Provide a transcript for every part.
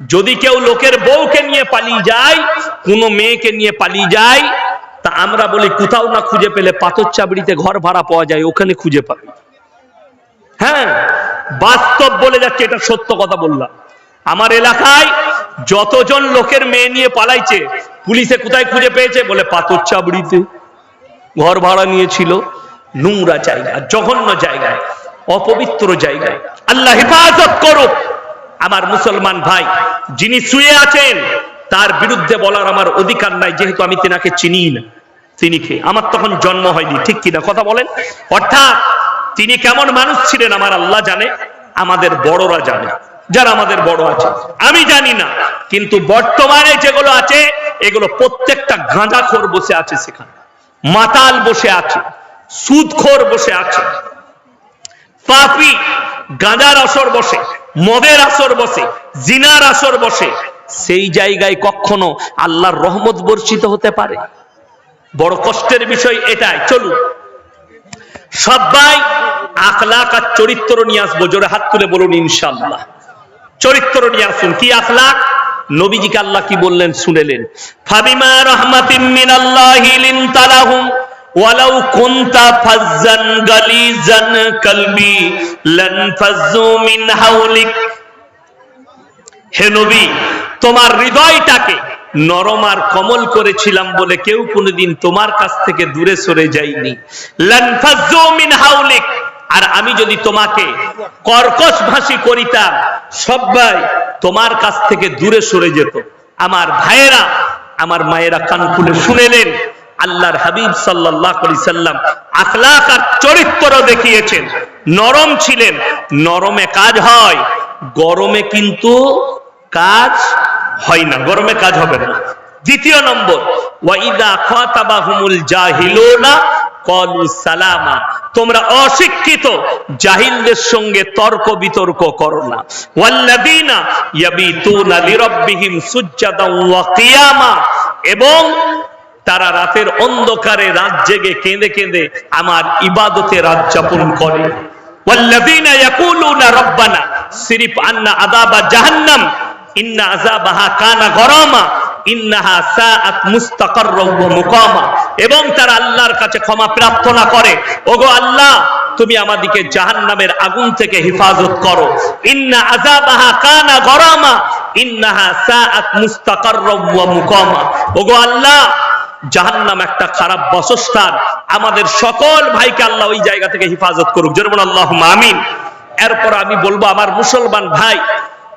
যদি কেউ লোকের বউকে নিয়ে পালিয়ে যায়, কোনো মেয়েকে নিয়ে পালিয়ে যায়, তা আমরা বলি, কোথাও না খুঁজে পেলে পাথর চাবড়িতে ঘর ভাড়া পাওয়া যায়, ওখানে খুঁজে পাবে। হ্যাঁ বাস্তব বলে যাচ্ছে, এটা সত্য কথা বললাম। আমার এলাকায় যতজন লোকের মেয়ে নিয়ে পালাইছে, পুলিশে কোথায় খুঁজে পেয়েছে? বলে পাথর চাবড়িতে ঘর ভাড়া নিয়েছিল, নোংরা জায়গা জঘন্য জায়গায়, অপবিত্র জায়গায়। আল্লাহ হেফাজত করুক। আমার মুসলমান ভাই, যিনি শুয়ে আছেন, তার বিরুদ্ধে বলার আমার অধিকার নাই, যেহেতু আমি তেনাকে চিনি না। তিনি কে? আমার তখন জন্ম হয়নি, ঠিক কিনা কথা বলেন। অর্থাৎ তিনি কেমন মানুষ ছিলেন আমার আল্লাহ জানে, আমাদের বড়রা জানে, যারা আমাদের বড় আছে। আমি জানি না, কিন্তু বর্তমানে যেগুলো আছে, এগুলো প্রত্যেকটা গাঁজাখোর বসে আছে সেখানে। মাতাল বসে আছে, সুদখোর বসে আছে। পাপি গাঁজার আসর বসে। মদের আসর বসে, জিনার আসর বসে, সেই জায়গায় কখনো আল্লাহর রহমত বর্ষিত হতে পারে। বড় কষ্টের বিষয় এটাই, চলুন। সবাই আখলাক আর চরিত্র নিয়ে আসব, জোরে হাত তুলে বলুন ইনশাল্লাহ চরিত্র নিয়ে আসুন, কি আখলাক? নবীজিকে আল্লাহ কি বললেন, শুনেলেন। ফাবিমা রহমাতিম মিনাল্লাহি লিনতালাহুম। ওয়ালাউ কুনতা ফাজ্জান গালিজান কলবি, লান ফাজ্জু মিন হাওলিক। হে নবী, তোমার হৃদয়টাকে নরম আর কমল করেছিলাম বলে কেউ কোনোদিন তোমার কাছ থেকে দূরে সরে ফাজ্জু মিন হাওলিক। আর আমি যদি তোমাকে কর্কশ ভাষী করিতাম সবাই তোমার কাছ থেকে দূরে সরে যেত। আমার ভাইয়েরা, আমার মায়েরা কান খুলে শুনেলেন আল্লাহর হাবিব সাল্লাহ সাল্লাম আখলাক আর চরিত্র দেখিয়েছেন। নরম ছিলেন, নরমে কাজ হয়, গরমে কিন্তু কাজ হয় না, গরমে কাজ হবে না। দ্বিতীয় নম্বর তোমরা অশিক্ষিত, জাহিলদের সঙ্গে তর্ক বিতর্ক করো না। এবং তারা রাতের অন্ধকারে রাত জেগে কেঁদে কেঁদে আমার ইবাদতে রাত যাপন করে। এবং তারা আল্লাহর কাছে ক্ষমা প্রার্থনা করে, ওগো আল্লাহ, তুমি আমাদিকে জাহান নামের আগুন থেকে হেফাজত করো। ইন্না আজাবাহা কানা গরমা, ইন্নাহা সাআত মুস্তাকাররা ওয়া মুকামা। ওগো আল্লাহ জাহান্নাম একটা খারাপ বাসস্থান। আমাদের সকল ভাইকে আল্লাহ ওই জায়গা থেকে হেফাজত করুক। জোরে আল্লাহ আমিন। এরপর আমি বলব, আমার মুসলমান ভাই,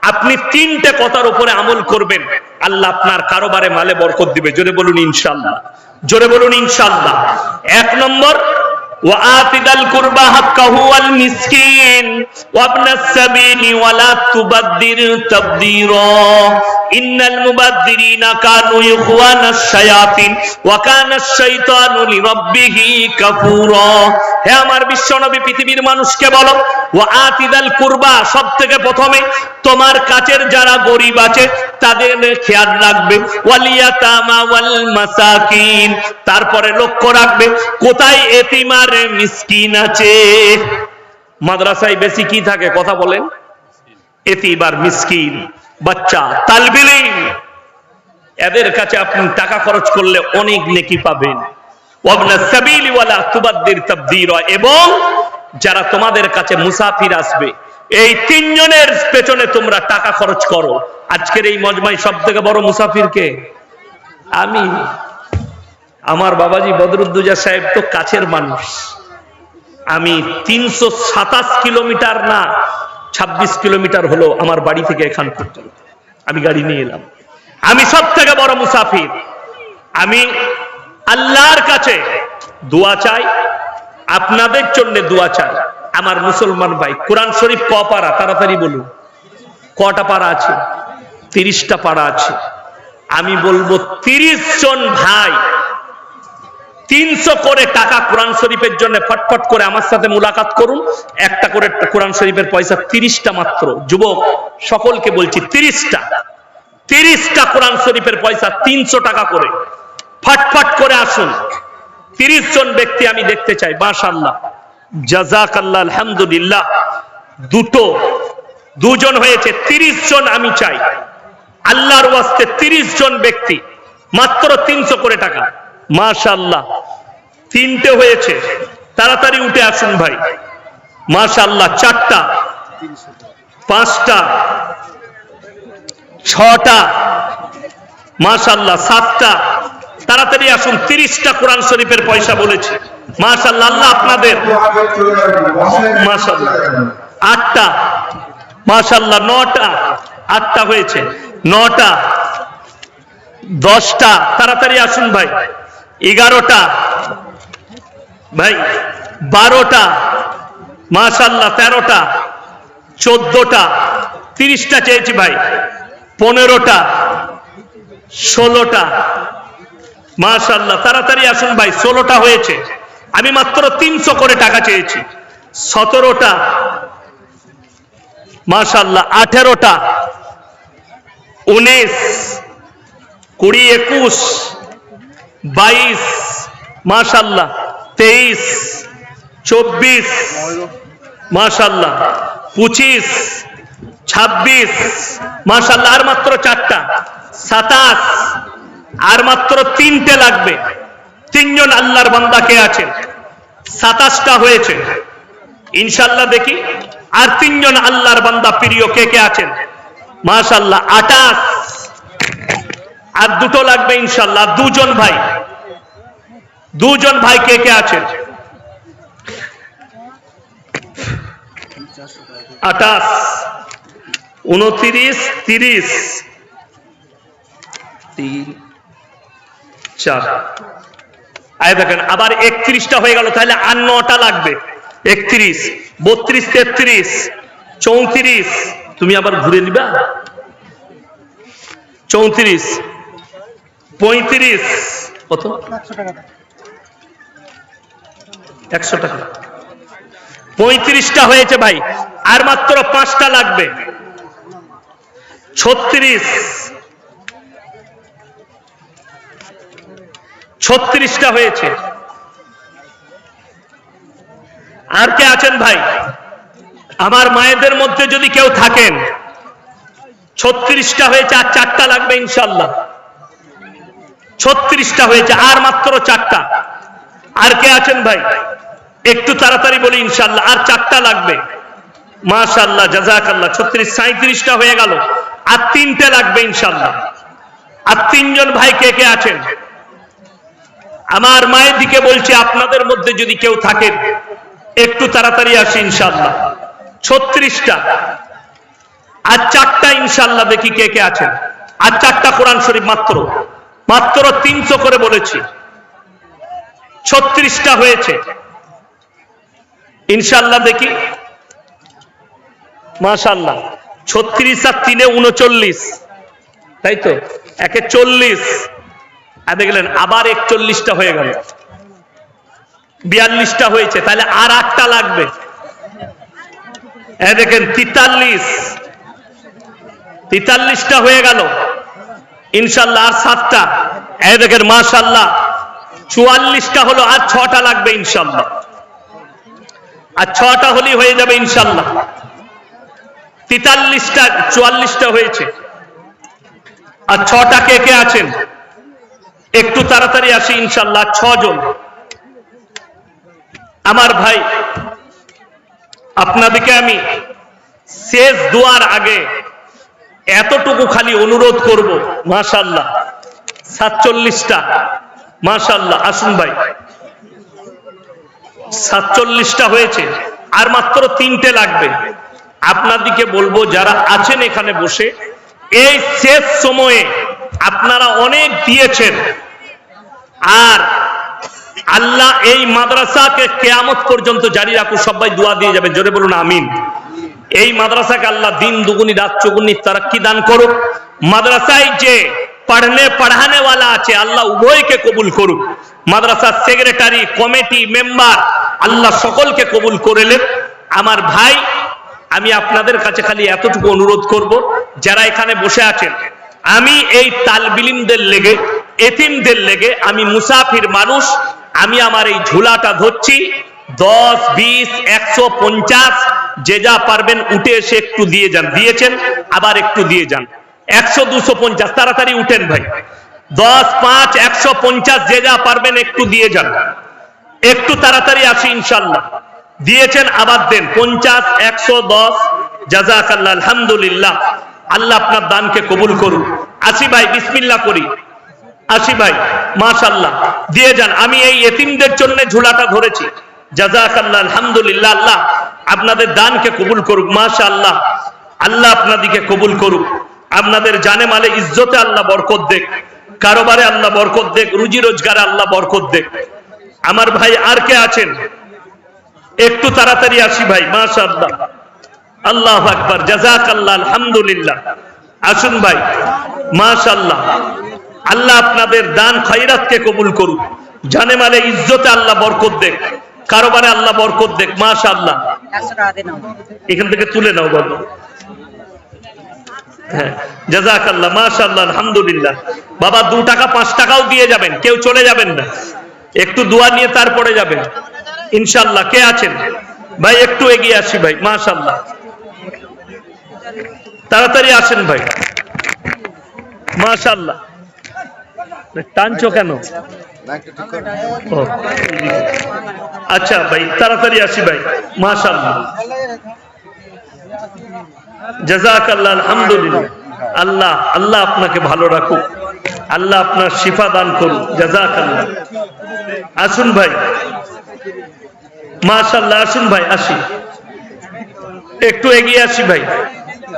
আপনি তিনটে কথার উপরে আমল করবেন। আল্লাহ আপনার কারোবারে মালে বরকত দিবে। জোরে বলুন ইনশাল্লাহ জোরে বলুন ইনশাল্লাহ এক নম্বর وآت ذا القربى حقه والمسكين وابن السبيل ولا تبذر تبذيرا إن المبذرين كانوا إخوان الشياطين وكان الشيطان لربه كفورا হে আমার বিশ্বনবী পৃথিবীর মানুষকে বলো ও আতিদাল কুরবা সব থেকে প্রথমে তোমার কাছের যারা গরিব আছে তাদের খেয়াল রাখবে ওয়ালিয়াতামা ওয়াল মাসাকিন তারপরে লক্ষ্য রাখবে কোথায় এতিমার মিসকিন আছে। মাদ্রাসায় বেশি কি থাকে? কথা বলেন। এতিবার মিসকিন, বাচ্চা, তালবিলিম। এদের কাছে আপনি টাকা খরচ করলে অনেক নেকি পাবেন। এবং যারা তোমাদের কাছে মুসাফির আসবে, এই তিনজনের পেছনে তোমরা টাকা খরচ করো। আজকের এই মজমাই সব থেকে বড় মুসাফির কে আমি। আমার বাবাজি বদরুদ্দুজা সাহেব তো কাছের মানুষ। আমি তিনশো সাতাশ কিলোমিটার না ২৬ কিলোমিটার হলো আমার বাড়ি থেকে এখান পর্যন্ত। আমি গাড়ি নিয়ে এলাম। আমি সব থেকে বড় মুসাফির। আমি আল্লাহর কাছে দোয়া চাই, আপনাদের জন্য দোয়া চাই। আমার মুসলমান ভাই, কোরআন শরীফ ক পারা তাড়াতাড়ি বলুন। কটা পারা আছে? তিরিশটা পারা আছে। আমি বলব তিরিশ জন ভাই তিনশো করে টাকা কোরআন শরীফের জন্য ফটফট করে আমার সাথে মুলাকাত করুন। একটা করে কোরআন শরীফের পয়সা তিরিশটা মাত্র। যুবক, সকলকে বলছি তিরিশটা। তিরিশটা কোরআন শরীফের পয়সা তিনশো টাকা করে। ফটফট করে আসুন। তিরিশ জন ব্যক্তি আমি দেখতে চাই মাশাল্লাহ জাজাক আল্লাহ আলহামদুলিল্লাহ। দুটো, দুজন হয়েছে, তিরিশ জন আমি চাই। আল্লাহর ওয়াস্তে তিরিশ জন ব্যক্তি, মাত্র তিনশো করে টাকা। মাশাল্লাহ তিনটে হয়েছে। তাড়াতাড়ি উঠে আসুন ভাই। মাশাল্লাহ চারটা, পাঁচটা, ছটা মাশাল্লাহ সাতটা। তাড়াতাড়ি আসুন, তিরিশটা কোরআন শরীফের পয়সা বলেছে। মাশাল্লাহ আল্লাহ আপনাদের। মাশাল্লাহ আটটা মাশাল্লাহ নটা, আটটা হয়েছে। নটা, দশটা। তাড়াতাড়ি আসুন ভাই। এগারোটা। ভাই, বারোটা। মাশাল্লাহ তেরোটা। চোদ্দটা। তিরিশটা চেয়েছি ভাই। পনেরোটা। ষোলোটা। মাশাল্লাহ তাড়াতাড়ি আসুন ভাই, ষোলোটা হয়েছে। আমি মাত্র তিনশো করে টাকা চেয়েছি। সতেরোটা। মাশাল্লাহ আঠেরোটা। উনিশ। কুড়ি, একুশ। বাইশ, মাশাল্লাহ, তেইশ, চব্বিশ, মাশাল্লাহ, পঁচিশ, ছাব্বিশ, মাশাল্লাহ, আর মাত্র চারটা, সাতাশ, আর মাত্র তিনটে লাগবে। তিনজন আল্লাহর বান্দা কে আছেন সাতাশটা হয়েছে। ইনশাল্লাহ দেখি, আর তিনজন আল্লাহর বান্দা প্রিয় কে কে আছেন? মাশাল্লাহ আটাশ আর দুটো লাগবে ইনশাল্লাহ দুজন ভাই। দুজন ভাই কে কে আছেন আটাশ উনত্রিশ তিরিশ। তিন। চার। আয় দেখেন আবার একত্রিশটা হয়ে গেল তাহলে আর নটা লাগবে। একত্রিশ বত্রিশ তেত্রিশ চৌত্রিশ। তুমি আবার ঘুরে নিবা? চৌত্রিশ পঁয়ত্রিশ। কত? একশো টাকা। পঁয়ত্রিশটা হয়েছে ভাই, আর মাত্র পাঁচটা লাগবে। ছত্রিশ। ছত্রিশটা হয়েছে। আর কে আছেন ভাই? আমার মায়েদের মধ্যে যদি কেউ থাকেন, ছত্রিশটা হয়েছে আর চারটা লাগবে ইনশাল্লাহ ছত্রিশটা হয়েছে, আর মাত্র চারটা। আর কে আছেন ভাই? একটু তাড়াতাড়ি বলি ইনশাল্লাহ আর চারটা লাগবে। মাশাল্লাহ জাজাকাল্লাহ ছত্রিশ সাঁত্রিশটা হয়ে গেল। আর তিনটে লাগবে ইনশাল্লাহ আর তিনজন ভাই কে কে আছেন? আমার মায়ের দিকে বলছে, আপনাদের মধ্যে যদি কেউ থাকেন, একটু তাড়াতাড়ি আসি ইনশাল্লাহ ছত্রিশটা। আর চারটা ইনশাল্লাহ দেখি কে কে আছেন। আর চারটা কোরআন শরীফ মাত্র। মাত্র তিনশো করে বলেছি। ছত্রিশটা হয়েছে। ইনশাল্লাহ দেখি। মাশাল্লাহ ছত্রিশ আর তিনে উনচল্লিশ। তাই তো? একে চল্লিশ। আর দেখলেন, আবার একচল্লিশটা হয়ে গেল। বিয়াল্লিশটা হয়েছে। তাহলে আর আটটা লাগবে। দেখেন, তিতাল্লিশ। তিতাল্লিশটা হয়ে গেল। ইনশাল্লাহ আর সাতটা। এ দেখেন মাশাল্লাহ চুয়াল্লিশটা হলো আর ছটা লাগবে ইনশাল্লাহ। আর ছটা হলেই হয়ে যাবে ইনশাল্লাহ। তেতাল্লিশটা, চুয়াল্লিশটা হয়েছে। আর ছটা কে কে আছেন? একটু তাড়াতাড়ি আসি ইনশাল্লাহ ছজন। আমার ভাই, আপনাদেরকে আমি শেষ দুয়ার আগে এতটুকু খালি অনুরোধ করব, মাশাল্লাহ, সাতচল্লিশটা। মাশাল্লাহ আসুন ভাই। সাতচল্লিশটা হয়েছে, আর মাত্র তিনটে লাগবে। আপনাদিকে বলব, যারা আছেন এখানে বসে, এই শেষ সময়ে আপনারা অনেক দিয়েছেন। আর আল্লাহ এই মাদ্রাসাকে কেয়ামত পর্যন্ত জারি রাখুন সবাই দোয়া দিয়ে যাবেন, জোরে বলুন, আমিন। এই মাদ্রাসাকে আল্লাহ দিন, দুগুনি, রাত, চুগুনি তারা কি দান করুক। মাদ্রাসায় যে পড়নে পড়ানে वाला আছে আল্লাহ উভয়কে কবুল করুক মাদ্রাসার সেক্রেটারি কমিটি মেম্বার আল্লাহ সকলকে কবুল করেলেন আমার ভাই, আমি আপনাদের কাছে খালি এতটুকু অনুরোধ করব, যারা এখানে বসে আছেন, আমি এই তালবিলিমদের লেগে, এতিমদের লেগে, আমি মুসাফির মানুষ, আমি আমার এই ঝুলাটা ধরছি, দশ, বিশ, একশো পঞ্চাশ, যে যা পারবেন উঠে এসে একটু দিয়ে যান, দিয়েছেন, আবার একটু দিয়ে যান। একশো দুশো পঞ্চাশ, তাড়াতাড়ি উঠেন ভাই। দশ, পাঁচ, একশো পঞ্চাশ, যে যা পারবেন একটু দিয়ে যান। একটু তাড়াতাড়ি আসি ইনশাল্লাহ। দিয়েছেন, আবার দেন। পঞ্চাশ, একশো দশ জাজাকাল্লাহ আলহামদুলিল্লাহ। আল্লাহ আপনার দানকে কবুল করুন আসি ভাই, বিসমিল্লাহ করি। আসি ভাই, মাশাল্লাহ। দিয়ে যান। আমি এই এতিমদের জন্য ঝুলাটা ধরেছি। জাজাকাল্লাহ আলহামদুলিল্লাহ, আল্লাহ আপনাদের দানকে কবুল করুক মাশাআল্লাহ আল্লাহ আপনাদিকে কবুল করুক। আপনাদের জানে মালে ইজ্জতে আল্লাহ বরকত দেখ কারোবারে আল্লাহ বরকত দেখ রুজি রোজগারে আল্লাহ বরকত দেখ। আমার ভাই আর কে আছেন? একটু তাড়াতাড়ি আসি ভাই মাশাআল্লাহ। আল্লাহ আকবার জাজাক আল্লাহ আলহামদুলিল্লাহ। আসুন ভাই মাশাআল্লাহ। আল্লাহ আপনাদের দান খয়রাতকে কবুল করুক। জানে মালে ইজ্জতে আল্লাহ বরকত দেখ কারোবারে আল্লাহ বরকত দেখ মাশাআল্লাহ। দিন এখান থেকে তুলে নাও বাবু। হ্যাঁ জাজাকাল্লাহ মাশাআল্লাহ, আলহামদুলিল্লাহ। বাবা, দু টাকা, পাঁচ টাকাও দিয়ে যাবেন, কেউ চলে যাবেন না। একটু দোয়া নিয়ে তারপরে যাবেন। ইনশাআল্লাহ, কে আছেন? ভাই, একটু এগিয়ে আসি ভাই, মাশাআল্লাহ। তাড়াতাড়ি আসেন ভাই। মাশাআল্লাহ। টানছো কেন? আচ্ছা ভাই, তাড়াতাড়ি আসি ভাই, মাশাআল্লাহ। জাজাক আল্লাহ আলহামদুলিল্লাহ। আল্লাহ আল্লাহ আপনাকে ভালো রাখুক। আল্লাহ আপনার শিফা দান করুন জাজাক আল্লাহ আসুন ভাই। মাশাল্লাহ আসুন ভাই, আসি। একটু এগিয়ে আসি ভাই।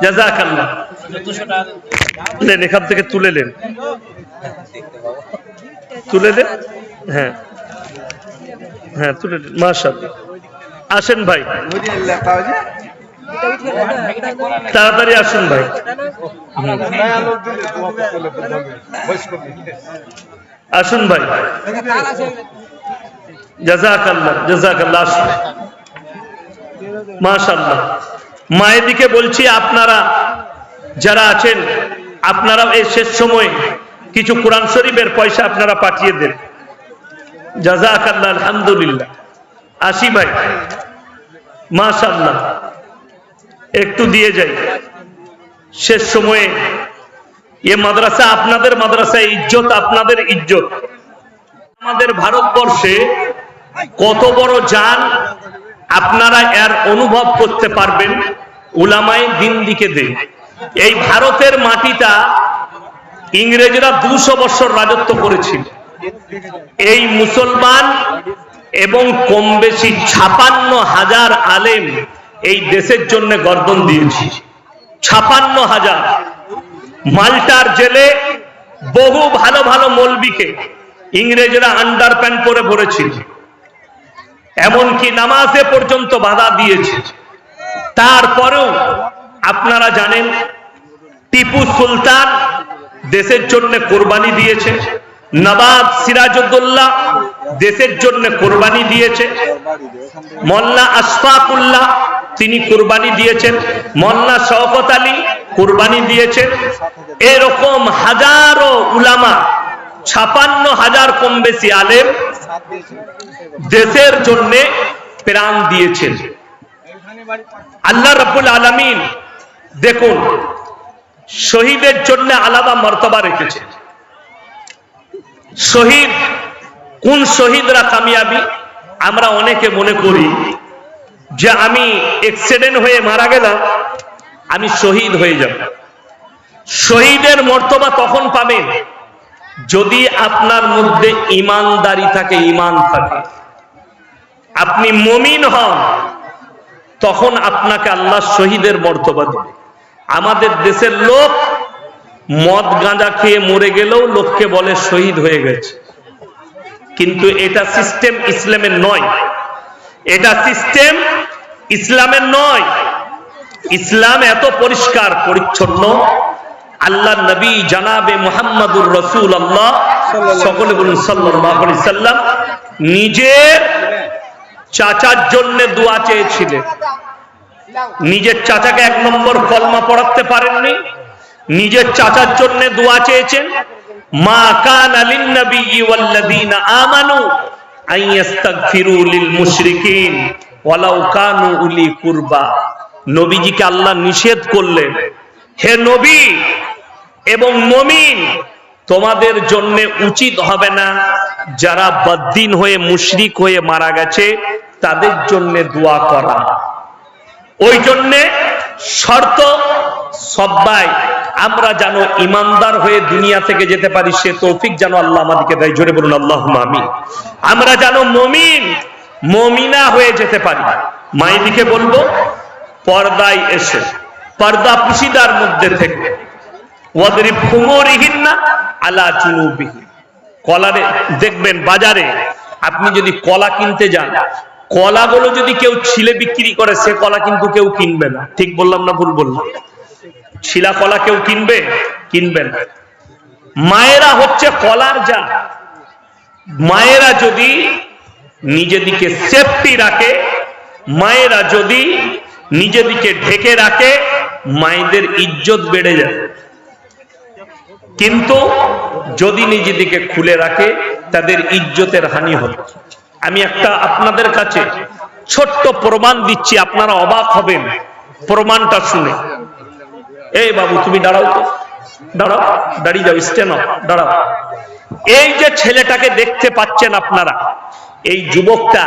জাজাক আল্লাহ নেন, এখান থেকে তুলে নেন। তুলে দেন? হ্যাঁ। হ্যাঁ তুলে নেন মাশাল্লাহ আসেন ভাই। তাড়াতাড়ি আসুন ভাই। আসুন ভাই। মায়ের বলছি আপনারা যারা আছেন আপনারা এই শেষ সময় কিছু কোরআন শরীফের পয়সা আপনারা পাঠিয়ে দেন। জাজাক আল্লাহ আলহামদুলিল্লাহ। আসি ভাই। মাশাল্লাহ একটু দিয়ে যাই। শেষ সময়ে এ মাদ্রাসা আপনাদের মাদ্রাসা ইজ্জত, আপনাদের ইজ্জত। আমাদের ভারতবর্ষে কত বড় যান আপনারা এর অনুভব করতে পারবেন উলামায় দিন দিকে দে এই ভারতের মাটিটা ইংরেজরা দুশো বছর রাজত্ব করেছিল। এই মুসলমান এবং কম বেশি ছাপান্ন হাজার আলেম এই দেশের জন্য গর্দন দিয়েছি। ছাপান্ন হাজার। মাল্টার জেলে বহু ভালো ভালো মলবিকে ইংরেজরা আন্ডার প্যান্ট পরে ভরেছিল। এমনকি নামাজে পর্যন্ত বাধা দিয়েছে। তারপরেও আপনারা জানেন, টিপু সুলতান দেশের জন্য কোরবানি দিয়েছে, নবাব সিরাজউদ্দৌলা দেশের জন্য কোরবানি দিয়েছে মোল্লা আশফাকুল্লাহ তিনি কোরবানি দিয়েছেন। মোল্লা শওকত আলী কোরবানি দিয়েছেন। এরকম হাজারো উলামা, ছাপান্ন হাজার কম বেশি আলেম দেশের জন্য প্রাণ দিয়েছেন। আল্লাহ রাব্বুল আলামিন দেখুন, শহীদের জন্য আলাদা মর্তবা রেখেছে। শহীদ, কোন শহীদরা কামিয়াবি? আমরা অনেকে মনে করি যে আমি এক্সিডেন্ট হয়ে মারা গেলাম, আমি শহীদ হয়ে যাব। শহীদের মর্তবা তখন পাবেন। যদি আপনার মধ্যে ইমানদারি থাকে, ইমান থাকে। আপনি মমিন হন, তখন আপনাকে আল্লাহ শহীদের মর্তবা দেবে। আমাদের দেশের লোক মদ গাঁজা খেয়ে মরে গেলেও লোককে বলে শহীদ হয়ে গেছে। কিন্তু এটা সিস্টেম ইসলামের নয়। এটা সিস্টেম ইসলামের নয়। ইসলাম এত পরিষ্কার, পরিচ্ছন্ন। আল্লাহ নবী জানাবে মোহাম্মদুর রসুল আল্লাহ সকলে বলুন সাল্লাম। নিজের চাচার জন্য দোয়া চেয়েছিলেন নিজের চাচাকে এক নম্বর কলমা পড়াতে পারেননি। নিজের চাচার জন্য দোয়া চেয়েছেন। মা কান আলিন নবী ওয়াল্লাযীনা আমানু আন ইস্তাগফিরু লিল মুশরিকিন। নবীজিকে আল্লাহ নিষেধ করলেন, হে নবী এবং মমিন, তোমাদের জন্য উচিত হবে না যারা হয়ে মুশরিক হয়ে মারা গেছে, তাদের জন্য দোয়া করা। ওই জন্যে শর্ত সবাই আমরা যেন ইমানদার হয়ে দুনিয়া থেকে যেতে পারি, সে তৌফিক যেন আল্লাহ আমাদেরকে দেয়। জোরে বলুন আল্লাহ আমি আমরা যেন মমিন মমিনা হয়ে যেতে পারি। মাইদিকে বলব, পর্দায় এসে। পর্দা পুশিদার মধ্যে থেকে। ওদের ফুমরিহীন না আলা চুনুবিহীন কলারে দেখবেন বাজারে, আপনি যদি কলা কিনতে যান, কলাগুলো যদি কেউ ছিলে বিক্রি করে, সে কলা কিন্তু কেউ কিনবে না। ঠিক বললাম না ভুল বললাম? ছিলা কলা কেউ কিনবে? কিনবে না। মায়েরা হচ্ছে কলার যা মায়েরা যদি নিজেদিকে সেফটি রাখে, মায়েরা যদি নিজেদিকে ঢেকে রাখে, মায়েদের ইজ্জত বেড়ে যায়। কিন্তু যদি নিজেদিকে খুলে রাখে, তাদের ইজ্জতের হানি হবে আমি একটা আপনাদের কাছে ছোট্ট প্রমাণ দিচ্ছি, আপনারা অবাক হবেন প্রমাণটা শুনে। এই বাবু, তুমি দাঁড়াও তো। দাঁড়াও, দাঁড়িয়ে যাও স্টেন দাঁড়াও। এই যে ছেলেটাকে দেখতে পাচ্ছেন আপনারা এই যুবকটা,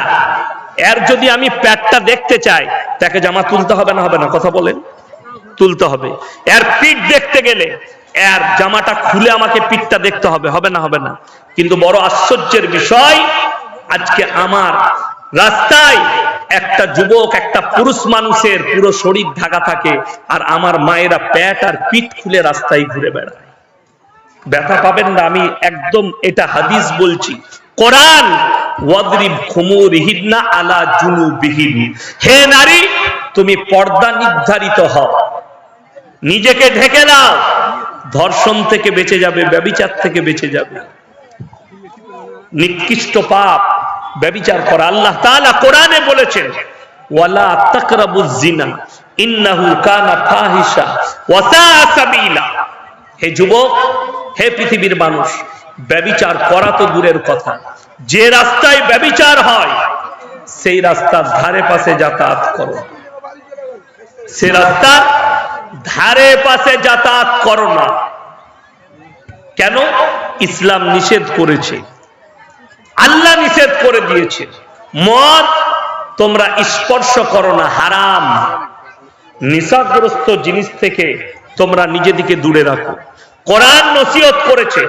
এর যদি আমি প্যাটটা দেখতে চাই, তাকে জামা তুলতে হবে না হবে না, কথা বলেন। তুলতে হবে। এর পিঠ দেখতে গেলে, এর জামাটা খুলে আমাকে পিঠটা দেখতে হবে হবে না হবে না। কিন্তু বড় আশ্চর্যের বিষয়, আজকে আমার রাস্তায় একটা যুবক, একটা পুরুষ মানুষের পুরো শরীর ঢাকা থাকে, আর আমার মায়েরা প্যাট আর পিঠ খুলে রাস্তায় ঘুরে বেড়ায়। ব্যথা পাবেন না, আমি একদম এটা হাদিস বলছি। কোরআন ওয়াদরিব খুমুরিহিন্না আলা হে নারী, তুমি পর্দা নির্ধারিত হও। নিজেকে ঢেকে নাও। ধর্ষণ থেকে বেঁচে যাবে, ব্যবিচার থেকে বেঁচে যাবে। নিকৃষ্ট পাপ ব্যবিচার করা। আল্লাহ কোরআনে বলেছেন হে যুবক, হে পৃথিবীর মানুষ, ব্যবিচার করা তো দূরের কথা। যে রাস্তায় ব্যবিচার হয়, সেই রাস্তার ধারে পাশে যাতায়াত করো। সে রাস্তার ধারে পাশে যাতায়াত করো না। কেন? ইসলাম নিষেধ করেছে। আল্লাহ নিষেধ করে দিয়েছে। মদ তোমরা স্পর্শ করো না, হারাম। নিশাগ্রস্ত জিনিস থেকে তোমরা নিজেদিকে দূরে রাখো। কোরআন নসিহত করেছে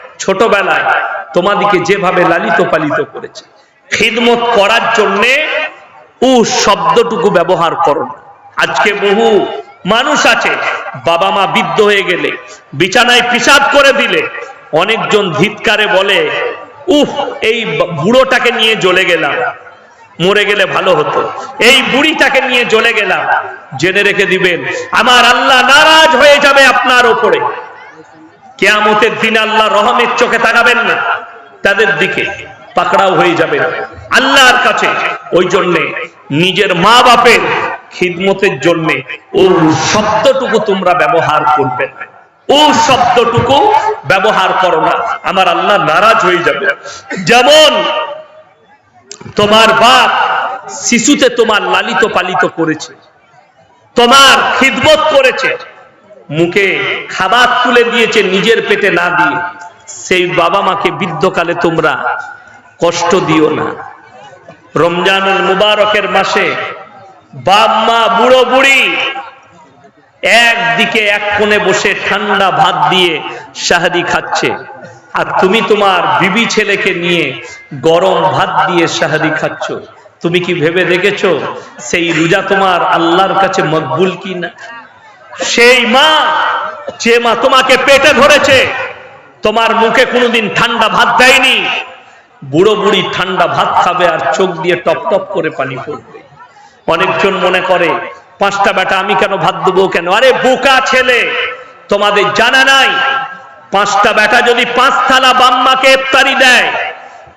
ছোটবেলায় তোমাদিকে যেভাবে লালিত পালিত করেছে, খিদমত করার জন্যে উ শব্দটুকু ব্যবহার করো না। আজকে বহু মানুষ আছে, বাবা মা বৃদ্ধ হয়ে গেলে, বিছানায় পিসাব করে দিলে, অনেকজন ধিৎকারে বলে, উফ, এই বুড়োটাকে নিয়ে জ্বলে গেলাম, মরে গেলে ভালো হতো। এই বুড়িটাকে নিয়ে জ্বলে গেলাম। জেনে রেখে দিবেন, আমার আল্লাহ নারাজ হয়ে যাবে আপনার ওপরে। কেয়ামতের দিন আল্লাহ রহমের চোখে তাকাবেন না। তাদের দিকে পাকড়াও হয়ে যাবে। আল্লাহর কাছে ওই জন্যে নিজের মা বাপের খিদমতের জন্যে ও শব্দটুকু তোমরা ব্যবহার করবে না। ও শব্দটুকু ব্যবহার করো না। আমার আল্লাহ নারাজ হয়ে যাবে। যেমন তোমার বাপ শিশুতে তোমার লালিত পালিত করেছে। তোমার খিদমত করেছে। মুখে খাবার তুলে দিয়েছে নিজের পেটে না দিয়ে। সেই বাবা মাকে বৃদ্ধকালে তোমরা কষ্ট দিও না। রমজানুল মুবারকের মাসে বাপ, মা, বুড়ো, বুড়ি একদিকে এক কোণে বসে ঠান্ডা ভাত দিয়ে শাহাদি খাচ্ছে। আর তুমি তোমার বিবি ছেলেকে নিয়ে গরম ভাত দিয়ে শাহাদি খাচ্ছ। তুমি কি ভেবে দেখেছ? সেই রোজা তোমার আল্লাহর কাছে মকবুল কি না সেই মা যে মা তোমাকে পেটে ধরেছে, তোমার মুখে কোনোদিন ঠান্ডা ভাত দেয়নি। বুড়ো বুড়ি ঠান্ডা ভাত খাবে আর চোখ দিয়ে টপ টপ করে পানি পড়বে। অনেকজন মনে করে, পাঁচটা বেটা আমি কেন ভাত দেবো কেন? আরে বোকা ছেলে, তোমাদের জানা নাই, পাঁচটা বেটা যদি পাঁচ থালা বাম্মাকে ইফতারি দেয়,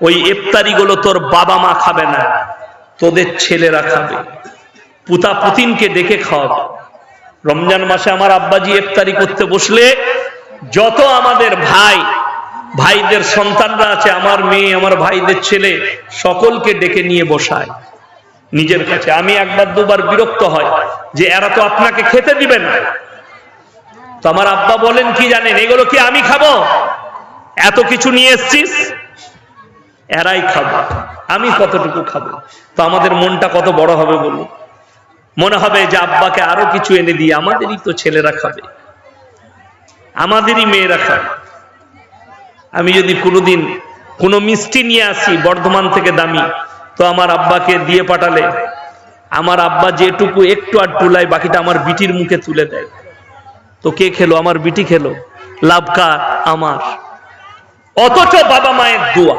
ওই ইফতারি গুলো তোর বাবা মা খাবে না, তোদের ছেলেরা খাবে। পুতা পুতিনকে ডেকে খাওয়াবে। রমজান মাসে আমার আব্বাজি ইফতারি করতে বসলে যত আমাদের ভাই, ভাইদের সন্তানরা আছে, আমার মেয়ে, আমার ভাইদের ছেলে, সকলকে ডেকে নিয়ে বসায় নিজের কাছে। আমি একবার দুবার বিরক্ত হয় যে, এরা তো আপনাকে খেতে দিবে না। তো আমার আব্বা বলেন, কি জানেন, এগুলো কি আমি খাব? এত কিছু নিয়ে এসছিস? এরাই খাব, আমি কতটুকু খাব? তো আমাদের মনটা কত বড় হবে বলুন। মনে হবে যে আব্বাকে আরও কিছু এনে দিয়ে আমাদেরই তো ছেলেরা খাবে, আমাদেরই মেয়েরা খাবে। আমি যদি কোনোদিন কোনো মিষ্টি নিয়ে আসি বর্ধমান থেকে দামি, তো আমার আব্বাকে দিয়ে পাঠালে, আমার আব্বা যেটুকু একটু আর টুলায়, বাকিটা আমার বিটির মুখে তুলে দেয়। তো কে খেলো? আমার বিটি খেলো। লাভকা আমার। অথচ বাবা মায়ের দোয়া।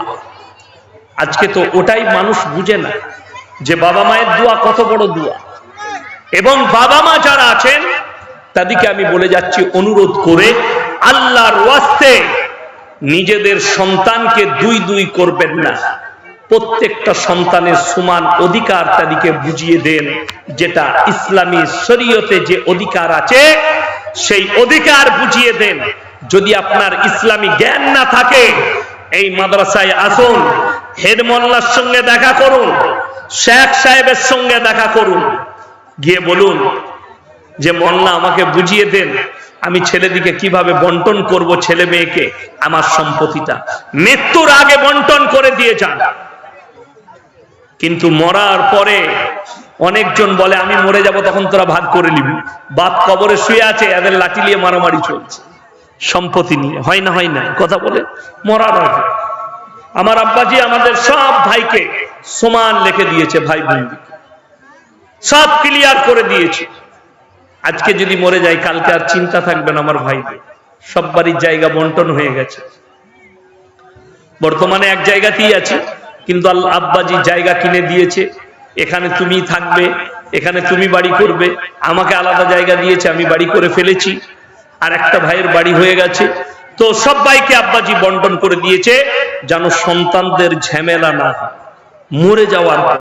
আজকে তো ওটাই মানুষ বুঝে না যে বাবা মায়ের দোয়া কত বড় দোয়া। এবং বাবা মা যারা আছেন, তাদেরকে আমি বলে যাচ্ছি, অনুরোধ করে আল্লাহর ওয়াস্তে নিজেদের সন্তানকে দুই দুই করবেন না। প্রত্যেকটা সন্তানের সমান অধিকার তাদেরকে বুঝিয়ে দেন, যেটা ইসলামী শরীয়তে যে অধিকার আছে, সেই অধিকার বুঝিয়ে দেন। যদি আপনার ইসলামী জ্ঞান না থাকে, এই মাদ্রাসায় আসুন, হেড মোল্লার সঙ্গে দেখা করুন, শেখ সাহেবের সঙ্গে দেখা করুন। গিয়ে বলুন যে, মোল্লা, আমাকে বুঝিয়ে দেন আমি ছেলেদিকে কীভাবে বন্টন করব ছেলে মেয়েকে, আমার সম্পত্তিটা। মৃত্যুর আগে বন্টন করে দিয়ে যান। কিন্তু মরার পরে অনেকজন বলে, আমি মরে যাব, তখন তোরা ভাগ করে নিবি। বাপ কবরে শুয়ে আছে, এদের লাঠি নিয়ে মারামারি চলছে। সম্পত্তি নিয়ে, হয় না হয় না কথা বলে, মরার আগে। আমার আব্বাজি আমাদের সব ভাইকে সমান লিখে দিয়েছে ভাই বোনদিকে সব ক্লিয়ার করে দিয়েছে। আজকে যদি মরে যাই কালকে আর চিন্তা থাকবে না আমার ভাইদের সব বাড়ির জায়গা বন্টন হয়ে গেছে। বর্তমানে এক জায়গাতেই আছে, কিন্তু আল্লাহ আব্বাজি জায়গা কিনে দিয়েছে। এখানে তুমি থাকবে, এখানে তুমি বাড়ি করবে। আমাকে আলাদা জায়গা দিয়েছে, আমি বাড়ি করে ফেলেছি। আর একটা ভাইয়ের বাড়ি হয়ে গেছে। তো সব ভাইকে আব্বাজি বন্টন করে দিয়েছে, যেন সন্তানদের ঝামেলা না মরে যাওয়ার।